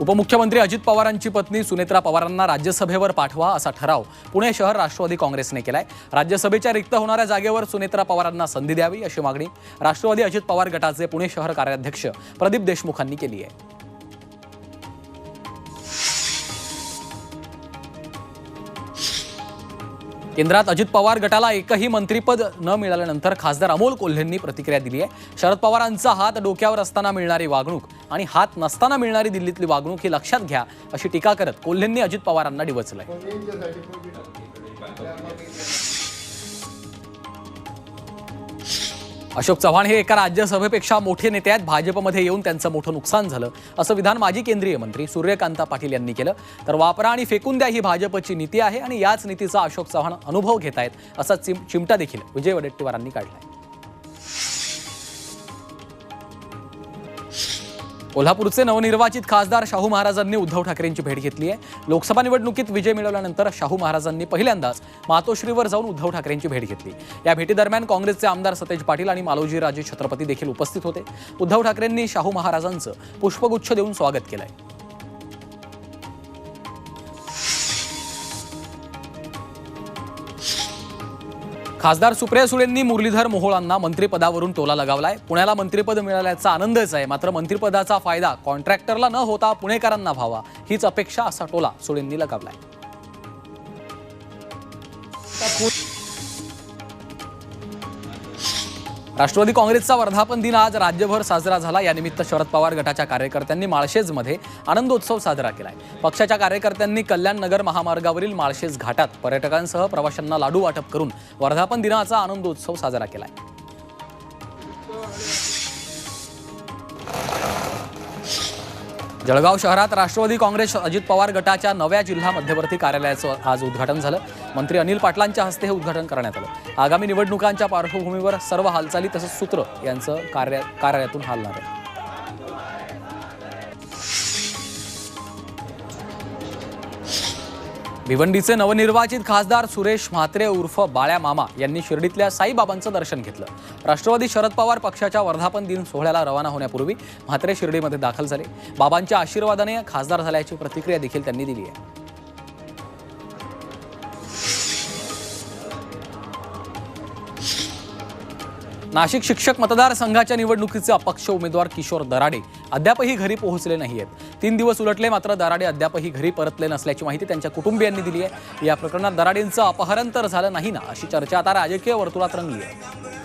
उपमुख्यमंत्री अजित पवारांची पत्नी सुनेत्रा पवारांना राज्यसभेवर पाठवा असा ठराव पुणे शहर राष्ट्रवादी काँग्रेसने केलाय. राज्यसभेच्या रिक्त होणाऱ्या जागेवर सुनेत्रा पवारांना संधी द्यावी अशी मागणी राष्ट्रवादी अजित पवार गटाचे पुणे शहर कार्याध्यक्ष प्रदीप देशमुखांनी केली आहे. केंद्रात अजित पवार गटाला एकही मंत्रीपद न मिळाल्यानंतर खासदार अमोल कोल्हेंनी प्रतिक्रिया दिली आहे. शरद पवारांचा हात डोक्यावर असताना मिळणारी वागणूक आणि हात नसताना मिळणारी दिल्लीतली वागणूक ही लक्षात घ्या अशी टीका करत कोल्हेंनी अजित पवारांना डिवचलंय. अशोक चव्हाण हे एका राज्यसभेपेक्षा मोठे नेते आहेत. भाजपमध्ये येऊन त्यांचं मोठं नुकसान झालं. असं विधान माजी केंद्रीय मंत्री सूर्यकांता पाटील यांनी केलं. तर वापरा आणि फेकून द्या ही भाजपची नीती आहे आणि याच नीतीचा अशोक चव्हाण अनुभव घेत आहेत असा चिम चिमटा देखील विजय वडेट्टीवारांनी काढलाय. कोल्हापूरचे नवनिर्वाचित खासदार शाहू महाराजांनी उद्धव ठाकरेंची भेट घेतली आहे. लोकसभा निवडणुकीत विजय मिळवल्यानंतर शाहू महाराजांनी पहिल्यांदाच मातोश्रीवर जाऊन उद्धव ठाकरेंची भेट घेतली. या भेटीदरम्यान काँग्रेसचे आमदार सतेज पाटील आणि मालोजीराजे छत्रपती देखील उपस्थित होते. उद्धव ठाकरेंनी शाहू महाराजांचं पुष्पगुच्छ देऊन स्वागत केलंय. खासदार सुप्रिया सुळेंनी मुरलीधर मोहोळांना मंत्रिपदावरून टोला लगावलाय. पुण्याला मंत्रिपद मिळाल्याचा आनंदच आहे. मात्र मंत्रिपदाचा फायदा कॉन्ट्रॅक्टरला न होता पुणेकरांना व्हावा हीच अपेक्षा असा टोला सुळेंनी लगावलाय. राष्ट्रवादी काँग्रेसचा वर्धापन दिन आज राज्यभर साजरा झाला. यानिमित्त शरद पवार गटाच्या कार्यकर्त्यांनी माळशेजमध्ये आनंदोत्सव साजरा केलाय. पक्षाच्या कार्यकर्त्यांनी कल्याण नगर महामार्गावरील माळशेज घाटात पर्यटकांसह प्रवाशांना लाडू वाटप करून वर्धापन दिनाचा आनंदोत्सव साजरा केलाय. जळगाव शहरात राष्ट्रवादी काँग्रेस अजित पवार गटाच्या नव्या जिल्हा मध्यवर्ती कार्यालयाचं आज उद्घाटन झालं. मंत्री अनिल पाटलांच्या हस्ते हे उद्घाटन करण्यात आलं. आगामी निवडणुकांच्या पार्श्वभूमीवर सर्व हालचाली तसंच सूत्र यांचं कार्य कार्यालयातून हालणार आहे. भिवंडीचे नवनिर्वाचित खासदार सुरेश म्हात्रे उर्फ बाळ्या मामा यांनी शिर्डीतल्या साईबाबांचं दर्शन घेतलं. राष्ट्रवादी शरद पवार पक्षाच्या वर्धापन दिन सोहळ्याला रवाना होण्यापूर्वी म्हात्रे शिर्डीमध्ये दाखल झाले. बाबांच्या आशीर्वादाने खासदार झाल्याची प्रतिक्रिया देखील त्यांनी दिली आहे. नाशिक शिक्षक मतदारसंघाच्या निवडणुकीचे अपक्ष उमेदवार किशोर दराडे अद्यापही घरी पोहोचले नाही आहेत तीन दिवस उलटले मात्र दराडे अद्यापही घरी परतले नसल्याची माहिती त्यांच्या कुटुंबियांनी दिली आहे. या प्रकरणात दराडेंचं अपहरण तर झालं नाही ना अशी चर्चा आता राजकीय वर्तुळात रंगली आहे.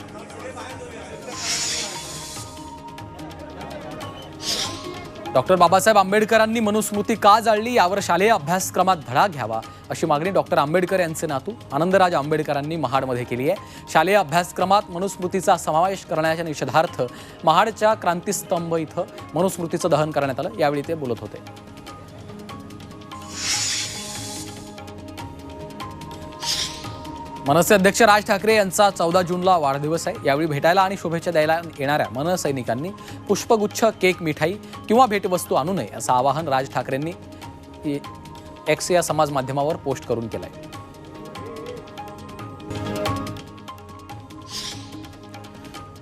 डॉक्टर बाबासाहेब आंबेडकरांनी मनुस्मृती का जाळली यावर शालेय अभ्यासक्रमात धडा घ्यावा अशी मागणी डॉक्टर आंबेडकर यांचे नातू आनंदराज आंबेडकरांनी महाडमध्ये केली आहे. शालेय अभ्यासक्रमात मनुस्मृतीचा समावेश करण्याच्या निषेधार्थ महाडच्या क्रांतीस्तंभ इथं मनुस्मृतीचं दहन करण्यात आलं. यावेळी ते बोलत होते. मनसे अध्यक्ष राज ठाकरे यांचा चौदा जूनला वाढदिवस आहे. यावेळी भेटायला आणि शुभेच्छा द्यायला येणाऱ्या मनसैनिकांनी पुष्पगुच्छ केक मिठाई किंवा भेटवस्तू आणू नये असं आवाहन राज ठाकरेंनी एक्स या समाज माध्यमावर पोस्ट करून केलंय.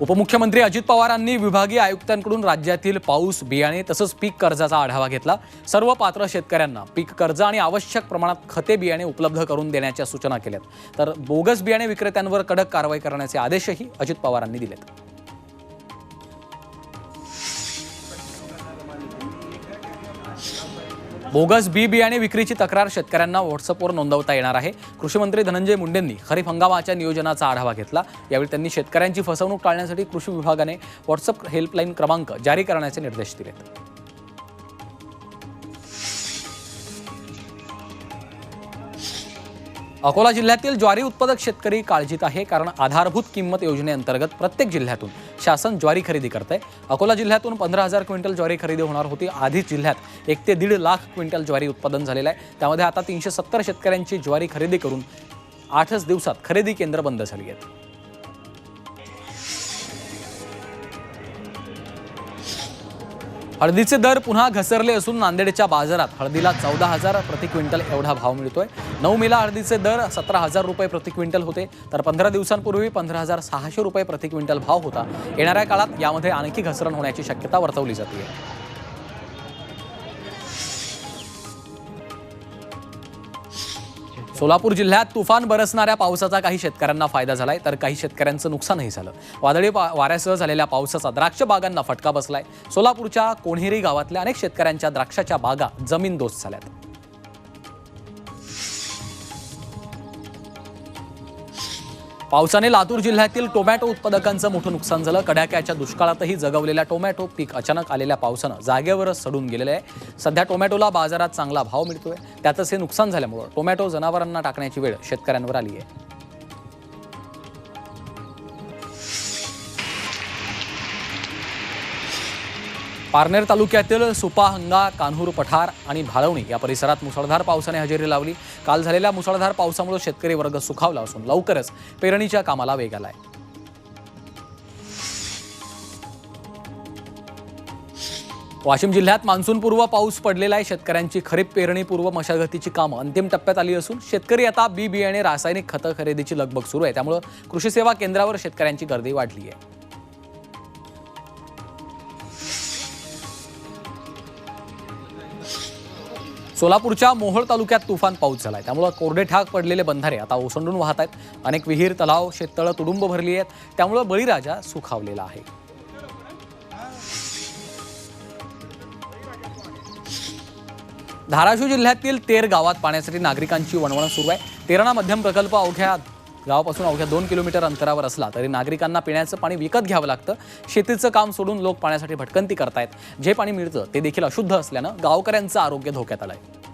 उपमुख्यमंत्री अजित पवारांनी विभागीय आयुक्तांकडून राज्यातील पाऊस बियाणे तसंच पीक कर्जाचा आढावा घेतला. सर्व पात्र शेतकऱ्यांना पीक कर्ज आणि आवश्यक प्रमाणात खते बियाणे उपलब्ध करून देण्याच्या सूचना केल्यात. तर बोगस बियाणे विक्रेत्यांवर कडक कारवाई करण्याचे आदेशही अजित पवारांनी दिलेत. बोगस बी बियाणे विक्रीची तक्रार शेतकऱ्यांना व्हॉट्सअपवर नोंदवता येणार आहे. कृषी मंत्री धनंजय मुंडेंनी खरीप हंगामाच्या नियोजनाचा आढावा घेतला. यावेळी त्यांनी शेतकऱ्यांची फसवणूक टाळण्यासाठी कृषी विभागाने व्हॉट्सअप हेल्पलाईन क्रमांक जारी करण्याचे निर्देश दिलेत. अकोला जिल्ह्यातील ज्वारी उत्पादक शेतकरी काळजीत आहे कारण आधारभूत किंमत योजनेअंतर्गत प्रत्येक जिल्ह्यातून शासन ज्वारी खरेदी करत आहे अकोला जिल्ह्यातून पंधरा हजार क्विंटल ज्वारी खरेदी होणार होती. आधीच जिल्ह्यात एक ते दीड लाख क्विंटल ज्वारी उत्पादन झालेलं आहे. त्यामध्ये आता तीनशे सत्तर शेतकऱ्यांची ज्वारी खरेदी करून आठच दिवसात खरेदी केंद्र बंद झाली आहेत. हळदीचे दर पुन्हा घसरले असून नांदेडच्या बाजारात हळदीला चौदा हजार प्रति क्विंटल एवढा भाव मिळतोय. नऊ मेला हळदीचे दर सतरा हजार रुपये प्रति क्विंटल होते. तर पंधरा दिवसांपूर्वी पंधरा हजार सहाशे रुपये प्रति क्विंटल भाव होता. येणाऱ्या काळात यामध्ये आणखी घसरण होण्याची शक्यता वर्तवली जाते सोलापूर जिल्ह्यात तुफान बरसणाऱ्या पावसाचा काही शेतकऱ्यांना फायदा झालाय तर काही शेतकऱ्यांचं नुकसानही झालं. वादळी पा- वाऱ्यासह झालेल्या पावसाचा द्राक्ष बागांना फटका बसलाय. सोलापूरच्या कोणेरी गावातल्या अनेक शेतकऱ्यांच्या द्राक्षाच्या बागा जमीनदोस्त झाल्यात. पावसाने लातूर जिल्ह्यातील टोमॅटो उत्पादकांचं मोठं नुकसान झालं. कडाक्याच्या दुष्काळातही जगवलेल्या टोमॅटो पीक अचानक आलेल्या पावसानं जागेवरच सडून गेलेलं आहे. सध्या टोमॅटोला बाजारात चांगला भाव मिळतोय. त्यातच हे नुकसान झाल्यामुळं टोमॅटो जनावरांना टाकण्याची वेळ शेतकऱ्यांवर आली आहे. पारनेर तालुक्यातील सुपाहंगा कान्हूर पठार आणि भालवणी या परिसरात मुसळधार पावसाने हजेरी लावली. काल झालेल्या मुसळधार पावसामुळे शेतकरी वर्ग सुखावला असून लवकरच पेरणीच्या कामाला वेग आलाय. वाशिम जिल्ह्यात मान्सूनपूर्व पाऊस पडलेला आहे. शेतकऱ्यांची खरीप पेरणीपूर्व मशागतीची कामं अंतिम टप्प्यात आली असून शेतकरी आता बी बियाणे रासायनिक खतं खरेदीची लगबग सुरू आहे. त्यामुळे कृषी सेवा केंद्रावर शेतकऱ्यांची गर्दी वाढली आहे. सोलापूरच्या मोहोळ तालुक्यात तुफान पाऊस झाला आहे त्यामुळं कोरडे ठाक पडलेले बंधारे आता ओसंडून वाहत आहेत. अनेक विहीर तलाव शेततळं तुडुंब भरली आहेत. त्यामुळं बळीराजा सुखावलेला आहे. धाराशिव जिल्ह्यातील तेर गावात पाण्यासाठी नागरिकांची वणवण सुरू आहे. तेरणा मध्यम प्रकल्प अवघ्या गावापासून अवघ्या दोन किलोमीटर अंतरावर असला तरी नागरिकांना पिण्याचं पाणी विकत घ्यावं लागतं. शेतीचं काम सोडून लोक पाण्यासाठी भटकंती करतायत. जे पाणी मिळतं ते देखील अशुद्ध असल्यानं गावकऱ्यांचं आरोग्य धोक्यात आहे